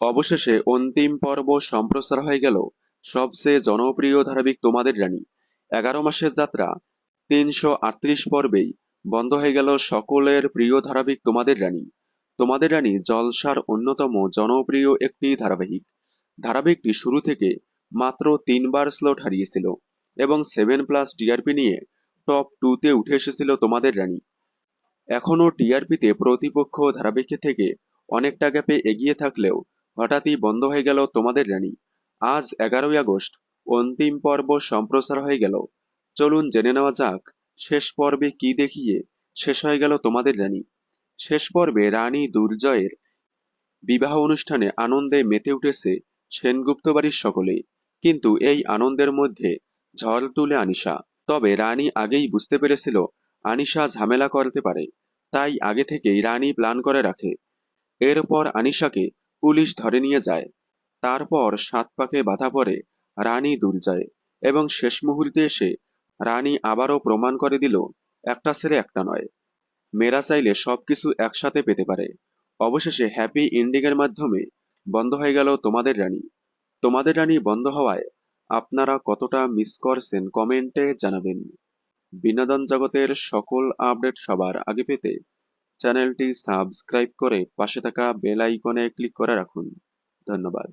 অবশেষে অন্তিম পর্ব সম্প্রচার হয়ে গেল। সবচেয়ে জনপ্রিয় ধারাবাহিক তোমাদের রানী। এগারো মাসের যাত্রা, তিনশো আটত্রিশ পর্বেই বন্ধ হয়ে গেল সকলের প্রিয় ধারাবাহিক তোমাদের রানী। তোমাদের রানী জলসার অন্যতম জনপ্রিয় একটি ধারাবাহিক। ধারাবাহিকটি শুরু থেকে মাত্র তিনবার স্লট হারিয়েছিল এবং সেভেন প্লাস টিআরপি নিয়ে টপ টুতে উঠে এসেছিল তোমাদের রানী। এখনও টিআরপিতে প্রতিপক্ষ ধারাবাহিকের থেকে অনেকটা গ্যাপে এগিয়ে থাকলেও হঠাৎই বন্ধ হয়ে গেল তোমাদের রানী। আজ এগারোই আগস্ট, অন্তিম পর্ব সম্প্রচার হয়ে গেল। চলুন জেনে নেওয়া যাক, শেষ পর্বে কি দেখিয়ে শেষ হয়ে গেল তোমাদের রানী। শেষ পর্বে রানী দুর্জয়ের বিবাহ অনুষ্ঠানে আনন্দে মেতে উঠেছে সেনগুপ্ত বাড়ির সকলে। কিন্তু এই আনন্দের মধ্যে ঝড় তুলে আনিশা। তবে রানী আগেই বুঝতে পেরেছিল আনিশা ঝামেলা করতে পারে। তাই আগে থেকেই রানী প্ল্যান করে রাখে। এরপর আনিশাকে পুলিশ ধরে নিয়ে যায়। তারপর সাত পাকে বাধা পড়ে, রানী দুর্জয় এবং শেষ মুহূর্তে এসে রানী আবারও প্রমাণ করে দিল, একটা ছেলে একটা নয়। মেয়েরা চাইলে সবকিছু একসাথে পেতে পারে। অবশেষে হ্যাপি এন্ডিংয়ের মাধ্যমে বন্ধ হয়ে গেল তোমাদের রানী। তোমাদের রানী বন্ধ হওয়ায় আপনারা কতটা মিস করছেন কমেন্টে জানাবেন। বিনোদন জগতের সকল আপডেট সবার আগে পেতে চ্যানেলটি সাবস্ক্রাইব করে পাশে থাকা বেল আইকনে ক্লিক করে রাখুন। ধন্যবাদ।